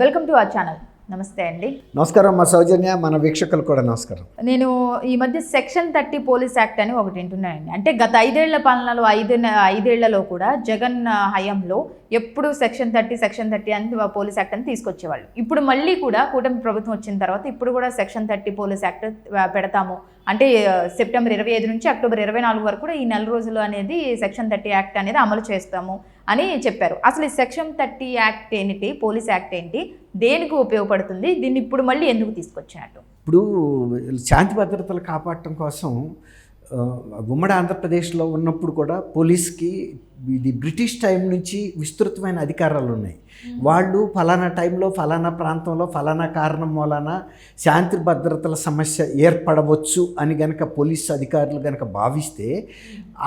Welcome to our channel. నమస్తే అండి. నమస్కారం మా సౌజన్య మన వీక్షకులు కూడా నమస్కారం. నేను ఈ మధ్య సెక్షన్ థర్టీ పోలీస్ యాక్ట్ అని ఒకటి వింటున్నానండి. అంటే గత ఐదేళ్ళ పాలనలో ఐదు ఐదేళ్ళలో కూడా జగన్ హయాంలో ఎప్పుడు సెక్షన్ థర్టీ సెక్షన్ థర్టీ అని పోలీస్ యాక్ట్ అని తీసుకొచ్చేవాళ్ళు. ఇప్పుడు మళ్ళీ కూడా కూటమి ప్రభుత్వం వచ్చిన తర్వాత ఇప్పుడు కూడా సెక్షన్ థర్టీ పోలీస్ యాక్ట్ పెడతాము అంటే సెప్టెంబర్ ఇరవై ఐదు నుంచి అక్టోబర్ ఇరవై నాలుగు వరకు కూడా ఈ నెల రోజులు అనేది సెక్షన్ థర్టీ యాక్ట్ అనేది అమలు చేస్తాము అని చెప్పారు. అసలు ఈ సెక్షన్ థర్టీ యాక్ట్ ఏంటి పోలీస్ యాక్ట్ ఏంటి దేనికి ఉపయోగపడుతుంది దీన్ని ఇప్పుడు మళ్ళీ ఎందుకు తీసుకొచ్చినట్టు? ఇప్పుడు శాంతి భద్రతలు కాపాడటం కోసం ఉమ్మడి ఆంధ్రప్రదేశ్లో ఉన్నప్పుడు కూడా పోలీస్కి ఇది బ్రిటిష్ టైం నుంచి విస్తృతమైన అధికారాలు ఉన్నాయి. వాళ్ళు ఫలానా టైంలో ఫలానా ప్రాంతంలో ఫలానా కారణం వలన శాంతి భద్రతల సమస్య ఏర్పడవచ్చు అని గనక పోలీస్ అధికారులు గనక భావిస్తే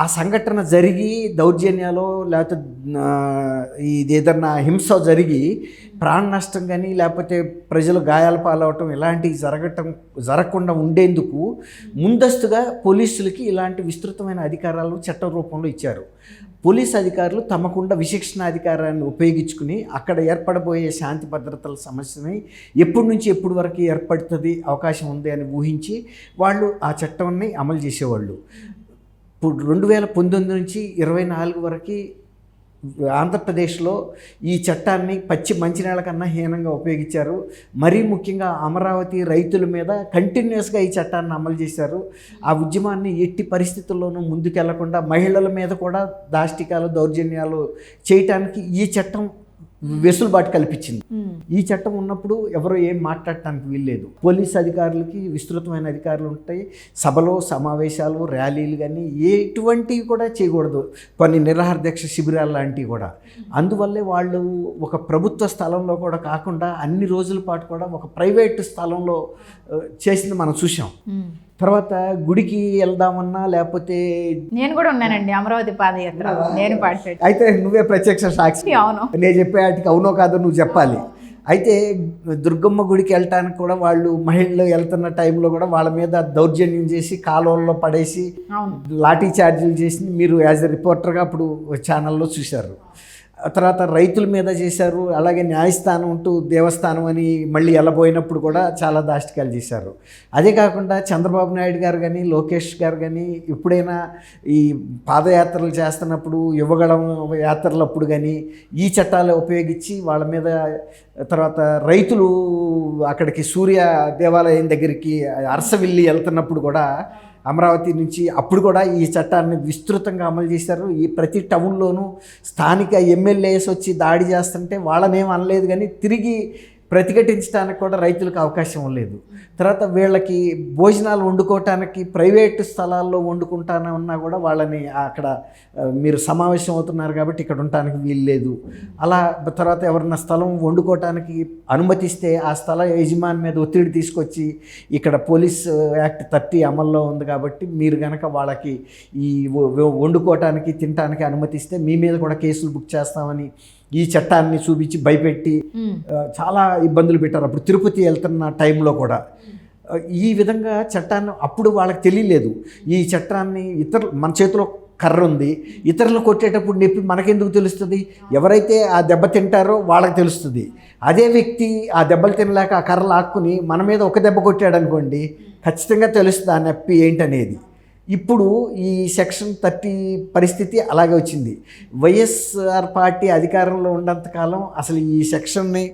ఆ సంఘటన జరిగి దౌర్జన్యాలు లేకపోతే ఇది ఏదన్నా హింస జరిగి ప్రాణ నష్టం కానీ లేకపోతే ప్రజలు గాయాల పాలవటం ఇలాంటివి జరగటం జరగకుండా ఉండేందుకు ముందస్తుగా పోలీసులకి ఇలాంటి విస్తృతమైన అధికారాలు చట్ట రూపంలో ఇచ్చారు. పోలీస్ అధికారులు తమకుండా విశిక్షణ అధికారాన్ని ఉపయోగించుకుని అక్కడ ఏర్పడబోయే శాంతి భద్రతల సమస్యని ఎప్పటి నుంచి ఎప్పటి వరకు ఏర్పడుతుంది అవకాశం ఉంది అని ఊహించి వాళ్ళు ఆ చట్టాన్ని అమలు చేసేవాళ్ళు. ఇప్పుడు రెండు వేల పంతొమ్మిది నుంచి ఇరవై నాలుగు వరకు ఆంధ్రప్రదేశ్లో ఈ చట్టాన్ని పచ్చి మంచినీళ్ళ కన్నా హీనంగా ఉపయోగించారు. మరీ ముఖ్యంగా అమరావతి రైతుల మీద కంటిన్యూస్గా ఈ చట్టాన్ని అమలు చేశారు. ఆ ఉద్యమాన్ని ఎట్టి పరిస్థితుల్లోనూ ముందుకెళ్ళకుండా మహిళల మీద కూడా దాష్టికాలు దౌర్జన్యాలు చేయటానికి ఈ చట్టం వెసులుబాటు కల్పించింది. ఈ చట్టం ఉన్నప్పుడు ఎవరు ఏం మాట్లాడటానికి వీల్లేదు. పోలీస్ అధికారులకి విస్తృతమైన అధికారులు ఉంటాయి. సభలో సమావేశాలు ర్యాలీలు కానీ ఎటువంటివి కూడా చేయకూడదు. కొన్ని నిరాహార దీక్ష శిబిరాలు లాంటివి కూడా. అందువల్లే వాళ్ళు ఒక ప్రభుత్వ స్థలంలో కూడా కాకుండా అన్ని రోజుల పాటు కూడా ఒక ప్రైవేట్ స్థలంలో చేసింది మనం చూసాం తర్వాత గుడికి వెళ్దామన్నా లేకపోతే నేను కూడా ఉన్నానండి అమరావతి పాదయాత్ర. నేను పార్టిసిపేట్ అయితే నువ్వే ప్రత్యక్ష సాక్షి. అవును. నేను చెప్పే వాటికి అవునో కాదో నువ్వు చెప్పాలి. అయితే దుర్గమ్మ గుడికి వెళ్ళటానికి కూడా వాళ్ళు మహిళలు వెళ్తున్న టైంలో కూడా వాళ్ళ మీద దౌర్జన్యం చేసి కాలువల్లో పడేసి లాఠీ చార్జీలు చేసి మీరు యాజ్ ఎ రిపోర్టర్గా అప్పుడు ఛానల్లో చూశారు. తర్వాత రైతుల మీద చేశారు అలాగే న్యాయస్థానం ఉంటూ దేవస్థానం అని మళ్ళీ వెళ్ళబోయినప్పుడు కూడా చాలా దాష్టికాలు చేశారు. అదే కాకుండా చంద్రబాబు నాయుడు గారు కానీ లోకేష్ గారు కానీ ఎప్పుడైనా ఈ పాదయాత్రలు చేస్తున్నప్పుడు యువగళం యాత్రలప్పుడు కానీ ఈ చట్టాలు ఉపయోగించి వాళ్ళ మీద తర్వాత రైతులు అక్కడికి సూర్య దేవాలయం దగ్గరికి అరసవిల్లి వెళ్తున్నప్పుడు కూడా అమరావతి నుంచి అప్పుడు కూడా ఈ చట్టాన్ని విస్తృతంగా అమలు చేశారు. ఈ ప్రతి టౌన్లోనూ స్థానిక ఎమ్మెల్యేస్ వచ్చి దాడి చేస్తుంటే వాళ్ళనేం అనలేదు కానీ తిరిగి ప్రతిఘటించడానికి కూడా రైతులకు అవకాశం లేదు. తర్వాత వీళ్ళకి భోజనాలు వండుకోవటానికి ప్రైవేట్ స్థలాల్లో వండుకుంటానే ఉన్నా కూడా వాళ్ళని అక్కడ మీరు సమావేశం అవుతున్నారు కాబట్టి ఇక్కడ ఉండటానికి వీలు లేదు. అలా తర్వాత ఎవరన్నా స్థలం వండుకోవటానికి అనుమతిస్తే ఆ స్థల యజమాని మీద ఒత్తిడి తీసుకొచ్చి ఇక్కడ పోలీస్ యాక్ట్ థర్టీ అమల్లో ఉంది కాబట్టి మీరు కనుక వాళ్ళకి ఈ వండుకోవటానికి తినటానికి అనుమతిస్తే మీ మీద కూడా కేసులు బుక్ చేస్తామని ఈ చట్టాన్ని చూపించి భయపెట్టి చాలా ఇబ్బందులు పెట్టారు. అప్పుడు తిరుపతి వెళ్తున్న టైంలో కూడా. ఈ విధంగా చట్టాన్ని అప్పుడు వాళ్ళకి తెలియలేదు. ఈ చట్టాన్ని ఇతరులు మన చేతిలో కర్ర ఉంది. ఇతరులు కొట్టేటప్పుడు నొప్పి మనకెందుకు తెలుస్తుంది? ఎవరైతే ఆ దెబ్బ తింటారో వాళ్ళకి తెలుస్తుంది. అదే వ్యక్తి ఆ దెబ్బలు తినలేక ఆ కర్ర లాక్కుని మన మీద ఒక దెబ్బ కొట్టాడు అనుకోండి ఖచ్చితంగా తెలుస్తుంది ఆ నొప్పి ఏంటనేది. ఇప్పుడు ఈ సెక్షన్ థర్టీ పరిస్థితి అలాగే వచ్చింది. వైఎస్ఆర్ పార్టీ అధికారంలో ఉన్నంతకాలం అసలు ఈ సెక్షన్ని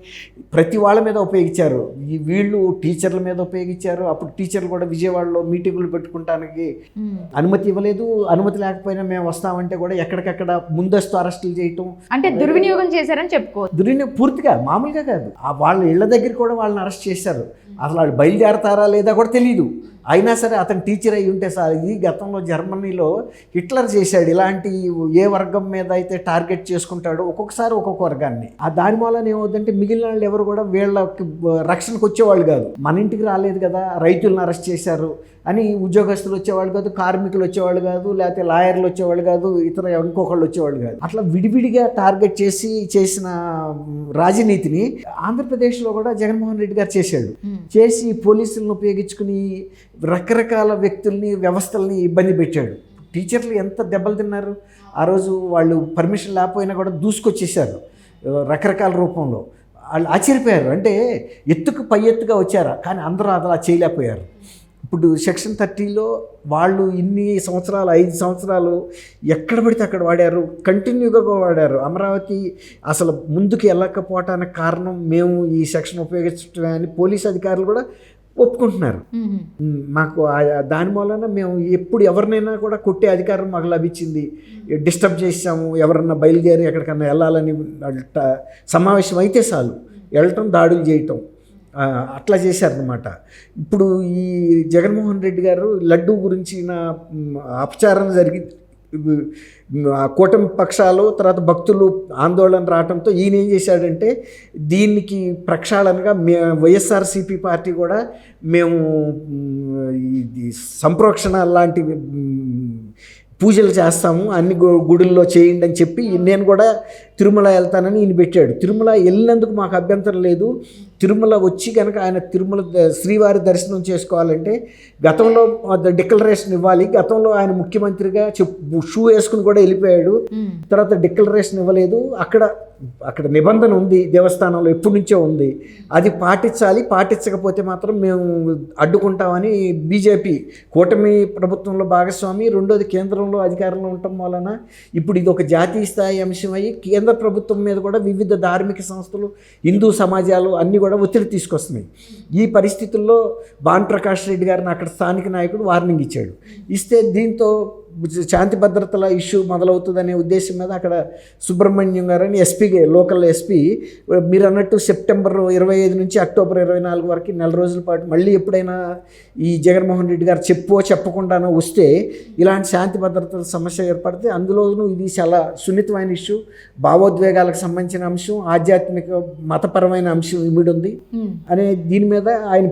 ప్రతి వాళ్ళ మీద ఉపయోగించారు. ఈ వీళ్ళు టీచర్ల మీద ఉపయోగించారు. అప్పుడు టీచర్లు కూడా విజయవాడలో మీటింగులు పెట్టుకుంటానికి మ్మ్. అనుమతి ఇవ్వలేదు. అనుమతి లేకపోయినా మేము వస్తామంటే కూడా ఎక్కడికక్కడ ముందస్తు అరెస్టులు చేయటం. అంటే దుర్వినియోగం చేశారని చెప్పుకోవచ్చు. దుర్వినియోగం పూర్తిగా మామూలుగా కాదు. వాళ్ళ ఇళ్ళ దగ్గర కూడా వాళ్ళని అరెస్ట్ చేశారు. అసలు వాళ్ళు బయలుదేరతారా లేదా కూడా తెలియదు అయినా సరే అతను టీచర్ అయి ఉంటే సార్ ఇది గతంలో జర్మనీలో హిట్లర్ చేశాడు. ఇలాంటి ఏ వర్గం మీద అయితే టార్గెట్ చేసుకుంటాడో ఒక్కొక్కసారి ఒక్కొక్క వర్గాన్ని. ఆ దాని మూలన ఏమవుతుందంటే మిగిలిన వాళ్ళు ఎవరు కూడా వీళ్ళకి రక్షణకు వచ్చేవాళ్ళు కాదు. మన ఇంటికి రాలేదు కదా రైతులను అరెస్ట్ చేశారు. అని ఉద్యోగస్తులు వచ్చేవాళ్ళు కాదు కార్మికులు వచ్చేవాళ్ళు కాదు లేకపోతే లాయర్లు వచ్చేవాళ్ళు కాదు ఇతర ఇంకొకళ్ళు వచ్చేవాళ్ళు కాదు. అట్లా విడివిడిగా టార్గెట్ చేసి చేసిన రాజనీతిని ఆంధ్రప్రదేశ్లో కూడా జగన్మోహన్ రెడ్డి గారు చేశాడు. చేసి పోలీసులను ఉపయోగించుకుని రకరకాల వ్యక్తుల్ని వ్యవస్థల్ని ఇబ్బంది పెట్టాడు. టీచర్లు ఎంత దెబ్బలు తిన్నారు? ఆ రోజు వాళ్ళు పర్మిషన్ లేకపోయినా కూడా దూసుకొచ్చేసారు రకరకాల రూపంలో. వాళ్ళు ఆశ్చర్యపోయారు. అంటే ఎత్తుకు పై ఎత్తుగా వచ్చారా? కానీ అందరూ అలా చేయలేకపోయారు. ఇప్పుడు సెక్షన్ థర్టీలో వాళ్ళు ఇన్ని సంవత్సరాలు ఐదు సంవత్సరాలు ఎక్కడ పడితే అక్కడ వాడారు కంటిన్యూగా వాడారు. అమరావతి అసలు ముందుకు వెళ్ళకపోవటానికి కారణం మేము ఈ సెక్షన్ ఉపయోగించడమే అని పోలీస్ అధికారులు కూడా ఒప్పుకుంటున్నారు. మాకు దాని మూలన మేము ఎప్పుడు ఎవరినైనా కూడా కొట్టే అధికారం మాకు లభించింది. డిస్టర్బ్ చేసాము ఎవరన్నా బయలుదేరి ఎక్కడికన్నా వెళ్ళాలని సమావేశం అయితే చాలు. వెళ్ళటం దాడులు చేయటం. అట్లా చేశారనమాట ఇప్పుడు ఈ జగన్మోహన్ రెడ్డి గారు లడ్డు గురించిన నా అపచారం జరిగి కూటమి పక్షాలు తర్వాత భక్తులు ఆందోళన రావడంతో ఈయన ఏం చేశాడంటే దీనికి ప్రక్షాళనగా మే వైఎస్ఆర్సీపీ పార్టీ కూడా మేము ఇది సంప్రోక్షణ లాంటి పూజలు చేస్తాము అన్ని గు- గుడుల్లో చేయండి అని చెప్పి నేను కూడా తిరుమల వెళ్తానని ఈయన పెట్టాడు. తిరుమల వెళ్ళినందుకు మాకు అభ్యంతరం లేదు. తిరుమల వచ్చి కనుక ఆయన తిరుమల శ్రీవారి దర్శనం చేసుకోవాలంటే గతంలో డిక్లరేషన్ ఇవ్వాలి. గతంలో ఆయన ముఖ్యమంత్రిగా చెప్పు షూ వేసుకుని కూడా వెళ్ళిపోయాడు. తర్వాత డిక్లరేషన్ ఇవ్వలేదు. అక్కడ అక్కడ నిబంధన ఉంది. దేవస్థానంలో ఎప్పటి నుంచో ఉంది. అది పాటించాలి. పాటించకపోతే మాత్రం మేము అడ్డుకుంటామని బీజేపీ కూటమి ప్రభుత్వంలో భాగస్వామి రెండోది కేంద్రంలో అధికారంలో ఉండటం వలన ఇప్పుడు ఇది ఒక జాతీయ స్థాయి అంశం అయ్యి కేంద్ర ప్రభుత్వం మీద కూడా వివిధ ధార్మిక సంస్థలు హిందూ సమాజాలు అన్నీ కూడా ఒత్తిడి తీసుకొస్తున్నాయి. ఈ పరిస్థితుల్లో భాన్ ప్రకాష్ రెడ్డి గారిని అక్కడ స్థానిక నాయకుడు వార్నింగ్ ఇచ్చాడు. ఇస్తే దీంతో శాంతి భద్రతల ఇష్యూ మొదలవుతుందనే ఉద్దేశం మీద అక్కడ సుబ్రహ్మణ్యం గారని ఎస్పీ లోకల్ ఎస్పీ మీరు అన్నట్టు సెప్టెంబర్ ఇరవై ఐదు నుంచి అక్టోబర్ ఇరవై నాలుగు వరకు నెల రోజుల పాటు మళ్ళీ ఎప్పుడైనా ఈ జగన్మోహన్ రెడ్డి గారు చెప్పో చెప్పకుండానో వస్తే ఇలాంటి శాంతి భద్రతల సమస్య ఏర్పడితే అందులోనూ ఇది చాలా సున్నితమైన ఇష్యూ భావోద్వేగాలకు సంబంధించిన అంశం ఆధ్యాత్మిక మతపరమైన అంశం ఇమిడి ఉంది. అనే దీని మీద ఆయన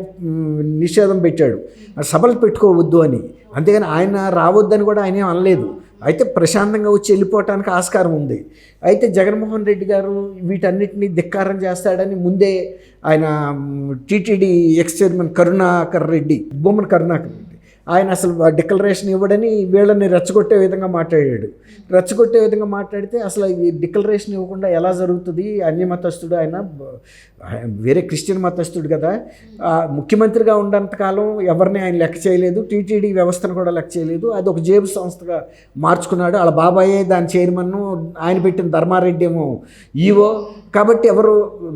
నిషేధం పెట్టాడు సభలు పెట్టుకోవద్దు అని అంతేగాని ఆయన రావద్దని కూడా ఆయన ఏం అనలేదు. అయితే ప్రశాంతంగా వచ్చి వెళ్ళిపోవటానికి ఆస్కారం ఉంది. అయితే జగన్మోహన్ రెడ్డి గారు వీటన్నిటిని ధిక్కారం చేస్తాడని ముందే ఆయన TTD ex chairman Karunakar Reddy Bhumana Karunakar Reddy ఆయన అసలు డిక్లరేషన్ ఇవ్వడని వీళ్ళని రెచ్చగొట్టే విధంగా మాట్లాడాడు. రెచ్చగొట్టే విధంగా మాట్లాడితే అసలు ఈ డిక్లరేషన్ ఇవ్వకుండా ఎలా జరుగుతుంది? అన్యమతస్తుడు ఆయన వేరే క్రిస్టియన్ మతస్థుడు కదా. ముఖ్యమంత్రిగా ముఖ్యమంత్రిగా ఉన్నంతకాలం ఎవరిని ఆయన లెక్క చేయలేదు. టీటీడీ వ్యవస్థను కూడా లెక్క చేయలేదు. అది ఒక జేబు సంస్థగా మార్చుకున్నాడు. వాళ్ళ బాబాయే దాని చైర్మన్. ఆయన పెట్టిన ధర్మారెడ్డి ఏమో ఈవో. కాబట్టి ఎవరు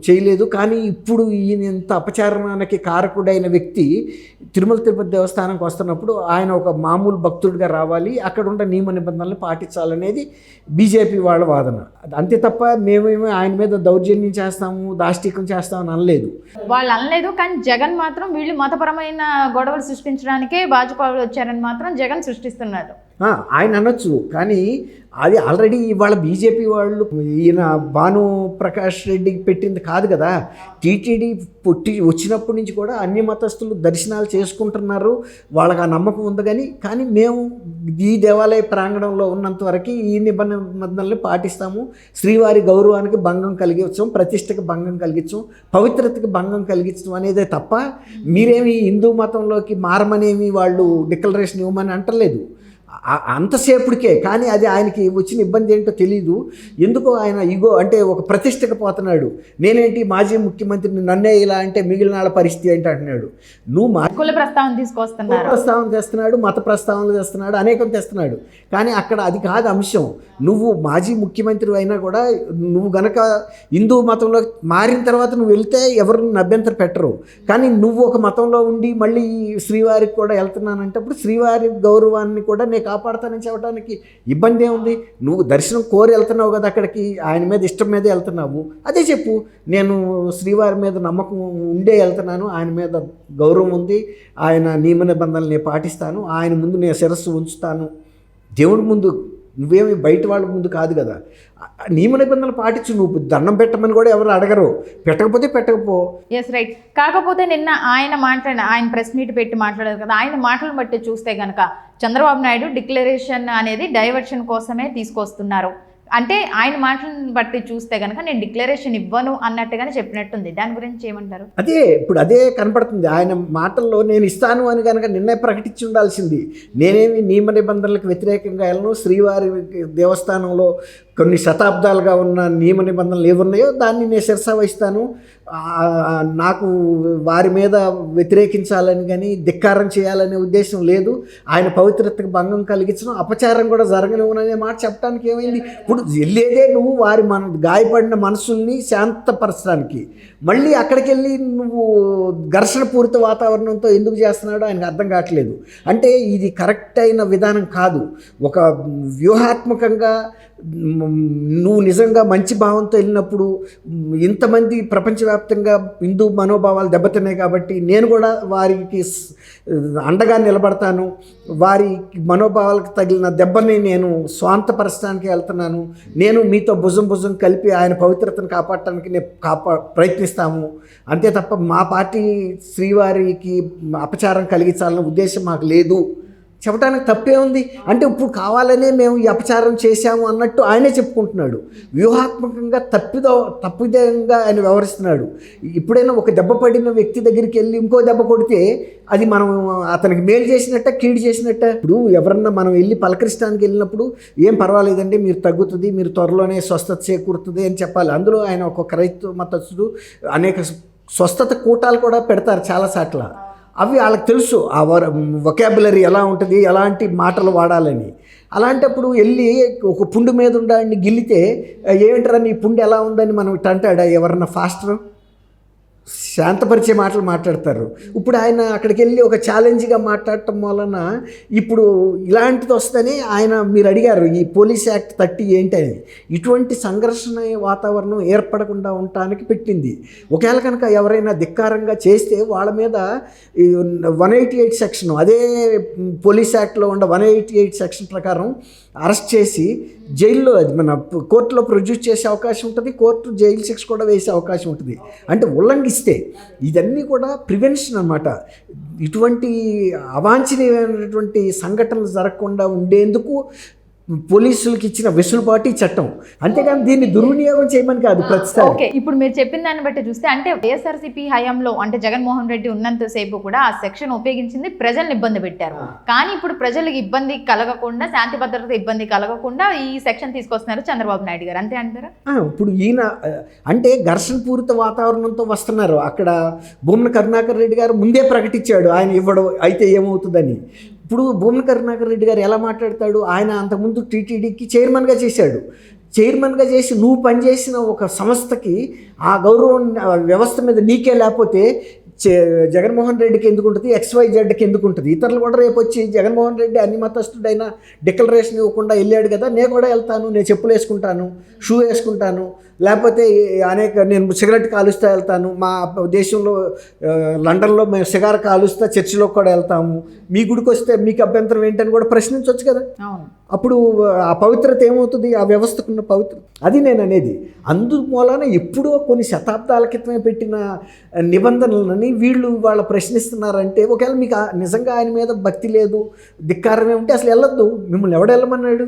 చేయలేదు. కానీ ఇప్పుడు ఈయన ఇంత అపచారణానికి కారకుడైన వ్యక్తి తిరుమల తిరుపతి దేవస్థానంకి వస్తున్నప్పుడు ఆయన ఒక మామూలు భక్తుడిగా రావాలి. అక్కడ ఉన్న నియమ నిబంధనలు పాటించాలనేది బీజేపీ వాళ్ళ వాదన. అంతే తప్ప మేమేమో ఆయన మీద దౌర్జన్యం చేస్తాము దాష్టికం చేస్తామని అనలేదు. వాళ్ళు అనలేదు కానీ జగన్ మాత్రం వీళ్ళు మతపరమైన గొడవలు సృష్టించడానికే భాజపా వచ్చారని మాత్రం జగన్ సృష్టిస్తున్నారు. ఆయన అనొచ్చు కానీ అది ఆల్రెడీ ఇవాళ బీజేపీ వాళ్ళు ఈయన భాను ప్రకాష్ రెడ్డికి పెట్టింది కాదు కదా. టీటీడీ పుట్టి వచ్చినప్పటి నుంచి కూడా అన్ని మతస్థులు దర్శనాలు చేసుకుంటున్నారు. వాళ్ళకి ఆ నమ్మకం ఉంది కానీ కానీ మేము ఈ దేవాలయ ప్రాంగణంలో ఉన్నంత వరకు ఈ నిబంధనల్ని పాటిస్తాము. శ్రీవారి గౌరవానికి భంగం కలిగించం ప్రతిష్టకి భంగం కలిగించం పవిత్రతకి భంగం కలిగించడం అనేదే తప్ప మీరేమి హిందూ మతంలోకి మారమనేమి వాళ్ళు డిక్లరేషన్ ఇవ్వమని అంటలేదు. అంతసేపుడికే కానీ అది ఆయనకి వచ్చిన ఇబ్బంది ఏంటో తెలియదు ఎందుకో ఆయన ఇగో అంటే ఒక ప్రతిష్టకు పోతున్నాడు. నేనేంటి మాజీ ముఖ్యమంత్రిని నన్నే ఇలా అంటే మిగిలిన వాళ్ళ పరిస్థితి ఏంటి అంటున్నాడు. నువ్వు మా కుల ప్రస్తావన తీసుకొస్తున్నారు. ప్రస్తావన తెస్తున్నాడు మత ప్రస్తావనలు తెస్తున్నాడు అనేకం తెస్తున్నాడు. కానీ అక్కడ అది కాదు అంశం. నువ్వు మాజీ ముఖ్యమంత్రి అయినా కూడా నువ్వు గనక హిందూ మతంలో మారిన తర్వాత నువ్వు వెళ్తే ఎవరు అభ్యంతరం పెట్టరు. కానీ నువ్వు ఒక మతంలో ఉండి మళ్ళీ శ్రీవారికి కూడా వెళ్తున్నానంటే అప్పుడు శ్రీవారి గౌరవాన్ని కూడా నేను కాపాడతానని చెప్పడానికి ఇబ్బంది ఏముంది? నువ్వు దర్శనం కోరి వెళ్తున్నావు కదా అక్కడికి ఆయన మీద ఇష్టం మీదే వెళ్తున్నావు. అదే చెప్పు నేను శ్రీవారి మీద నమ్మకం ఉండే వెళ్తున్నాను ఆయన మీద గౌరవం ఉంది ఆయన నియమ నిబంధనలు నేను పాటిస్తాను ఆయన ముందు నేను శిరస్సు ఉంచుతాను. దేవుడి ముందు నువ్వేమి బయట వాళ్ళ ముందు కాదు కదా. నియమ నిబంధనలు పాటించు నువ్వు దండం పెట్టమని కూడా ఎవరు అడగరు. పెట్టకపోతే పెట్టకపో. ఎస్ రైట్ కాకపోతే నిన్న ఆయన మాట్లాడిన ఆయన ప్రెస్ మీట్ పెట్టి మాట్లాడారు కదా ఆయన మాటలను బట్టి చూస్తే కనుక చంద్రబాబు నాయుడు డిక్లరేషన్ అనేది డైవర్షన్ కోసమే తీసుకొస్తున్నారు. అంటే ఆయన మాటలను బట్టి చూస్తే కనుక నేను డిక్లరేషన్ ఇవ్వను అన్నట్టుగానే చెప్పినట్టుంది. దాని గురించి ఏమంటారు? అదే ఇప్పుడు అదే కనపడుతుంది. ఆయన మాటల్లో నేను ఇస్తాను అని కనుక నిన్నే ప్రకటించి ఉండాల్సింది. నేనేమి నియమ నిబంధనలకు వ్యతిరేకంగా వెళ్ళను? శ్రీవారి దేవస్థానంలో కొన్ని శతాబ్దాలుగా ఉన్న నియమ నిబంధనలు ఏమున్నాయో దాన్ని నేను శిరసా వహిస్తాను నాకు వారి మీద వ్యతిరేకించాలని కానీ ధిక్కారం చేయాలనే ఉద్దేశం లేదు. ఆయన పవిత్రతకు భంగం కలిగించడం అపచారం కూడా జరగనివ్వననే మాట చెప్పడానికి ఏమైంది? ఇప్పుడు వెళ్ళేదే నువ్వు వారి మన గాయపడిన మనసుల్ని శాంతపరచడానికి. మళ్ళీ అక్కడికి వెళ్ళి నువ్వు ఘర్షణపూరిత వాతావరణంతో ఎందుకు చేస్తున్నాడో ఆయనకు అర్థం కావట్లేదు. అంటే ఇది కరెక్ట్ అయిన విధానం కాదు. ఒక వ్యూహాత్మకంగా నువ్వు నిజంగా మంచి భావంతో వెళ్ళినప్పుడు ఇంతమంది ప్రపంచవ్యాప్తంగా హిందూ మనోభావాలు దెబ్బతిన్నాయి కాబట్టి నేను కూడా వారికి అండగా నిలబడతాను. వారి మనోభావాలకు తగిలిన దెబ్బని నేను స్వాంతపరచడానికి వెళ్తున్నాను. నేను మీతో భుజం భుజం కలిపి ఆయన పవిత్రతను కాపాడటానికి నేను కాపా ప్రయత్నిస్తాము. అంతే తప్ప మా పార్టీ శ్రీవారికి అపచారం కలిగించాలన్న ఉద్దేశం మాకు లేదు. చెప్పడానికి తప్పే ఉంది. అంటే ఇప్పుడు కావాలనే మేము ఈ అపచారం చేశాము అన్నట్టు ఆయనే చెప్పుకుంటున్నాడు. వ్యూహాత్మకంగా తప్పిదో తప్పిదంగా ఆయన వ్యవహరిస్తున్నాడు. ఇప్పుడైనా ఒక దెబ్బ పడిన వ్యక్తి దగ్గరికి వెళ్ళి ఇంకో దెబ్బ కొడితే అది మనం అతనికి మేలు చేసినట్ట కీడు చేసినట్ట? ఇప్పుడు ఎవరన్నా మనం వెళ్ళి పలకరిష్టానికి వెళ్ళినప్పుడు ఏం పర్వాలేదండి మీరు తగ్గుతుంది మీరు త్వరలోనే స్వస్థత చేకూరుతుంది అని చెప్పాలి. అందులో ఆయన ఒక రైతు మతస్థుడు అనేక స్వస్థత కూటాలు కూడా పెడతారు చాలా సాట్ల అవి వాళ్ళకి తెలుసు. ఆ వర వొకాబులరీ ఎలా ఉంటుంది ఎలాంటి మాటలు వాడాలని. అలాంటప్పుడు వెళ్ళి ఒక పుండు మీద ఉండాలని గిల్లితే ఏమిటరా నీ పుండు ఎలా ఉందని మనం ఇట్ట అంటాడా ఎవరన్నా ఫాస్టర్? శాంతపరిచే మాటలు మాట్లాడతారు. ఇప్పుడు ఆయన అక్కడికి వెళ్ళి ఒక ఛాలెంజ్గా మాట్లాడటం వలన ఇప్పుడు ఇలాంటిది వస్తేనే ఆయన మీరు అడిగారు ఈ పోలీస్ యాక్ట్ థర్టీ అని. ఇటువంటి సంఘర్షణ వాతావరణం ఏర్పడకుండా ఉండటానికి పెట్టింది. ఒకవేళ కనుక ఎవరైనా ధిక్కారంగా చేస్తే వాళ్ళ మీద వన్ ఎయిటీ ఎయిట్ సెక్షన్ అదే పోలీస్ యాక్ట్లో ఉన్న వన్ ఎయిటీ ఎయిట్ సెక్షన్ ప్రకారం అరెస్ట్ చేసి జైల్లో అది మన కోర్టులో ప్రొడ్యూస్ చేసే అవకాశం ఉంటుంది కోర్టు జైలు శిక్ష కూడా వేసే అవకాశం ఉంటుంది. అంటే ఉల్లంఘిస్తే ఇదన్నీ కూడా ప్రివెన్షన్ అనమాట ఇటువంటి అవాంఛనీయమైనటువంటి సంఘటనలు జరగకుండా ఉండేందుకు పోలీసులకు ఇచ్చిన వెసులుబాటు చట్టం. అంతేగాని దీన్ని దుర్వినియోగం చేయమని కాదు ప్రతిసారి. ఓకే. ఇప్పుడు మీరు చెప్పిన దాన్ని బట్టి చూస్తే అంటే వైఎస్ఆర్సీపీ హయాంలో అంటే జగన్మోహన్ రెడ్డి ఉన్నంతసేపు కూడా ఆ సెక్షన్ ఉపయోగించింది ప్రజల్ని ఇబ్బంది పెట్టారు. కానీ ఇప్పుడు ప్రజలకు ఇబ్బంది కలగకుండా శాంతి భద్రత ఇబ్బంది కలగకుండా ఈ సెక్షన్ తీసుకొస్తున్నారు చంద్రబాబు నాయుడు గారు. అంతే అంటారా? ఇప్పుడు ఈయన అంటే ఘర్షణపూరిత వాతావరణంతో వస్తున్నారు. అక్కడ భూమన కరుణాకర్ రెడ్డి గారు ముందే ప్రకటించాడు ఆయన ఇవ్వడం అయితే ఏమవుతుందని. ఇప్పుడు భూమన కరుణాకర్ రెడ్డి గారు ఎలా మాట్లాడతాడు? ఆయన అంతకుముందు టీటీడీకి చైర్మన్గా చేశాడు. చైర్మన్గా చేసి నువ్వు పనిచేసిన ఒక సంస్థకి ఆ గౌరవం వ్యవస్థ మీద నీకే లేకపోతే జగన్మోహన్ రెడ్డికి ఎందుకు ఉంటుంది ఎక్స్వై జెడ్కి ఎందుకు ఉంటుంది ఇతరులు కూడా రేపు వచ్చి జగన్మోహన్ రెడ్డి అన్ని మతస్థుడైనా డిక్లరేషన్ ఇవ్వకుండా వెళ్ళాడు కదా నేను కూడా వెళ్తాను నేను చెప్పులు వేసుకుంటాను షూ వేసుకుంటాను లేకపోతే అనేక నేను సిగరెట్ కాలుస్తూ వెళ్తాను మా దేశంలో లండన్లో మేము సిగార్ కాలుస్తా చర్చిలో కూడా వెళ్తాము. మీ గుడికి వస్తే మీకు అభ్యంతరం ఏంటని కూడా ప్రశ్నించవచ్చు కదా. అప్పుడు ఆ పవిత్రత ఏమవుతుంది? ఆ వ్యవస్థకున్న పవిత్రత అది నేను అనేది. అందుమూలన ఎప్పుడో కొన్ని శతాబ్దాల క్రితమే పెట్టిన నిబంధనలని వీళ్ళు వాళ్ళ ప్రశ్నిస్తున్నారంటే ఒకవేళ మీకు నిజంగా ఆయన మీద భక్తి లేదు ధిక్కారమే ఉంటే అసలు వెళ్ళొద్దు. మిమ్మల్ని ఎవడు వెళ్ళమన్నాడు?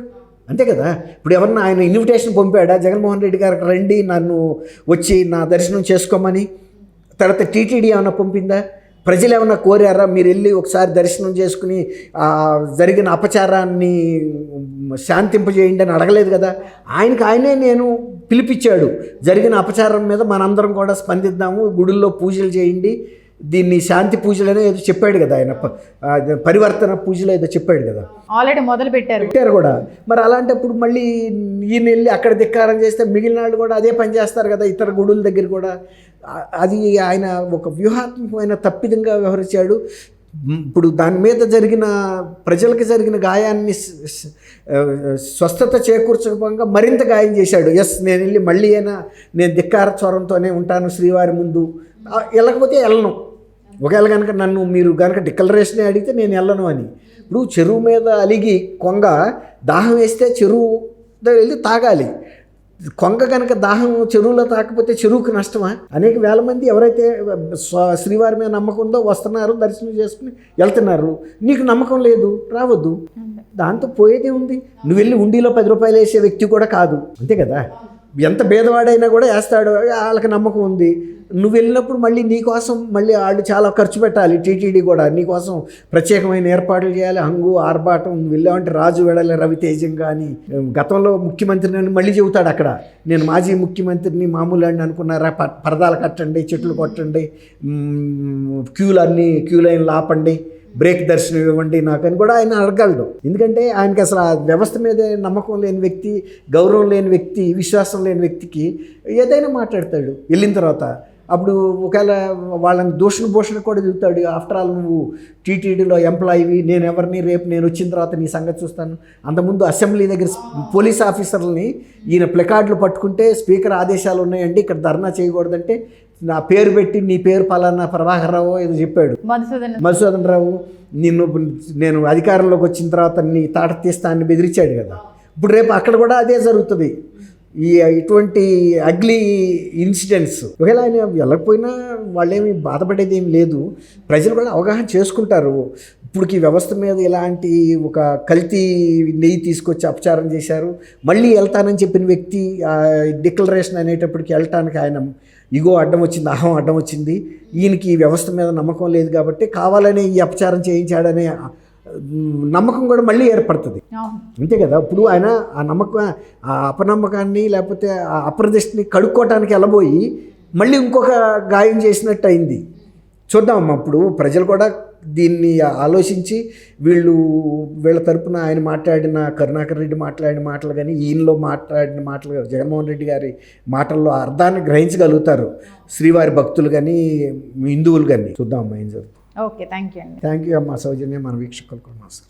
అంతే కదా? ఇప్పుడు ఎవరన్నా ఆయన ఇన్విటేషన్ పంపాడా? జగన్మోహన్ రెడ్డి గారికి రండి నన్ను వచ్చి నా దర్శనం చేసుకోమని? తర్వాత టీటీడీ ఏమైనా పంపిందా? ప్రజలు ఏమైనా కోరారా? మీరు వెళ్ళి ఒకసారి దర్శనం చేసుకుని జరిగిన అపచారాన్ని శాంతింపజేయండి అని అడగలేదు కదా? ఆయనకి ఆయనే నేను పిలిపించాడు జరిగిన అపచారం మీద మనందరం కూడా స్పందిద్దాము గుడుల్లో పూజలు చేయండి. దీన్ని శాంతి పూజలనే ఏదో చెప్పాడు కదా ఆయన. పరివర్తన పూజలు ఏదో చెప్పాడు కదా. ఆల్రెడీ మొదలు పెట్టారు. పెట్టారు కూడా. మరి అలాంటప్పుడు మళ్ళీ ఈయన వెళ్ళి అక్కడ ధిక్కారం చేస్తే మిగిలిన వాళ్ళు కూడా అదే పని చేస్తారు కదా ఇతర గుడుల దగ్గర కూడా. అది ఆయన ఒక వ్యూహాత్మకమైన తప్పిదంగా వ్యవహరించాడు. ఇప్పుడు దాని మీద జరిగిన ప్రజలకు జరిగిన గాయాన్ని స్వస్థత చేకూర్చకపోగా మరింత గాయం చేశాడు. ఎస్ నేను వెళ్ళి మళ్ళీ అయినా నేను ధిక్కార స్వరంతోనే ఉంటాను శ్రీవారి ముందు. వెళ్ళకపోతే వెళ్ళను. ఒకవేళ కనుక నన్ను మీరు కనుక డిక్లరేషన్ అడిగితే నేను వెళ్ళను అని. ఇప్పుడు చెరువు మీద అలిగి కొంగ దాహం వేస్తే చెరువు వెళ్ళి తాగాలి. కొంగ కనుక దాహం చెరువులో తాకపోతే చెరువుకి నష్టమా? అనేక వేల మంది ఎవరైతే శ్రీవారి మీద నమ్మకం ఉందో వస్తున్నారు దర్శనం చేసుకుని వెళ్తున్నారు. నీకు నమ్మకం లేదు రావద్దు. దాంతో పోయేదే ఉంది. నువ్వు వెళ్ళి ఉండిలో పది రూపాయలు వేసే వ్యక్తి కూడా కాదు. అంతే కదా? ఎంత భేదవాడైనా కూడా వేస్తాడు. వాళ్ళకి నమ్మకం ఉంది. నువ్వు వెళ్ళినప్పుడు మళ్ళీ నీకోసం మళ్ళీ వాళ్ళు చాలా ఖర్చు పెట్టాలి టీటీడీ కూడా. నీకోసం ప్రత్యేకమైన ఏర్పాట్లు చేయాలి. హంగు ఆర్భాటం నువ్వు వెళ్ళావంటే రాజు వెళ్ళాలి రవితేజం కానీ గతంలో ముఖ్యమంత్రిని అని మళ్ళీ చెబుతాడు అక్కడ. నేను మాజీ ముఖ్యమంత్రిని మామూలు అని అనుకున్నారా? ప- పరదాలు కట్టండి చెట్లు కొట్టండి క్యూలు అన్ని క్యూ లైన్లు ఆపండి. బ్రేక్ దర్శనం ఇవ్వండి నాకు అని కూడా ఆయన అడగలడు. ఎందుకంటే ఆయనకి అసలు ఆ వ్యవస్థ మీద నమ్మకం లేని వ్యక్తి గౌరవం లేని వ్యక్తి విశ్వాసం లేని వ్యక్తికి ఏదైనా మాట్లాడతాడు. వెళ్ళిన తర్వాత అప్పుడు ఒకవేళ వాళ్ళని దూషణ భూషణ కూడా చెబుతాడు ఆఫ్టర్ ఆల్ నువ్వు టీటీడీలో ఎంప్లాయీవి నేను ఎవరిని రేపు నేను వచ్చిన తర్వాత నీ సంగతి చూస్తాను. అంతకుముందు అసెంబ్లీ దగ్గర పోలీస్ ఆఫీసర్లని ఈయన ప్లకార్డులు పట్టుకుంటే స్పీకర్ ఆదేశాలు ఉన్నాయండి ఇక్కడ ధర్నా చేయకూడదంటే నా పేరు పెట్టి నీ పేరు పలానా ప్రభాకర్ రావు ఏదో చెప్పాడు. మధుసూదన్ రావు. నిన్ను నేను అధికారంలోకి వచ్చిన తర్వాత నీ తాట తీస్తా అని బెదిరించాడు కదా. ఇప్పుడు రేపు అక్కడ కూడా అదే జరుగుతుంది. ఈ ఇటువంటి అగ్లీ ఇన్సిడెంట్స్ ఒకవేళ ఆయన వెళ్ళకపోయినా వాళ్ళేమి బాధపడేది ఏం లేదు. ప్రజలు కూడా అవగాహన చేసుకుంటారు. ఇప్పటికి వ్యవస్థ మీద ఇలాంటి ఒక కల్తీ నెయ్యి తీసుకొచ్చి అపచారం చేశారు. మళ్ళీ వెళ్తానని చెప్పిన వ్యక్తి డిక్లరేషన్ అనేటప్పటికి వెళ్ళటానికి ఆయన ఇగో అడ్డం వచ్చింది అహం అడ్డం వచ్చింది. ఈయనకి ఈ వ్యవస్థ మీద నమ్మకం లేదు కాబట్టి కావాలనే ఈ అపచారం చేయించాడనే నమ్మకం కూడా మళ్ళీ ఏర్పడుతుంది. అంతే కదా? ఇప్పుడు ఆయన ఆ నమ్మకం ఆ అపనమ్మకాన్ని లేకపోతే ఆ అప్రదిష్టని కడుక్కోవటానికి వెళ్ళబోయి మళ్ళీ ఇంకొక గాయం చేసినట్టు అయింది. చూద్దామమ్మా ఇప్పుడు ప్రజలు కూడా దీన్ని ఆలోచించి వీళ్ళు వీళ్ళ తరపున ఆయన మాట్లాడిన కరుణాకర్ రెడ్డి మాట్లాడిన మాటలు కానీ ఈయనలో మాట్లాడిన మాటలు జగన్మోహన్ రెడ్డి గారి మాటల్లో అర్థాన్ని గ్రహించగలుగుతారు. శ్రీవారి భక్తులు కానీ హిందువులు కానీ. చూద్దాం అమ్మా ఏం జరుగుతుంది? ఓకే థ్యాంక్ యూ అండి. థ్యాంక్ యూ అమ్మా సౌజన్య మన వీక్షకులకు నమస్కారం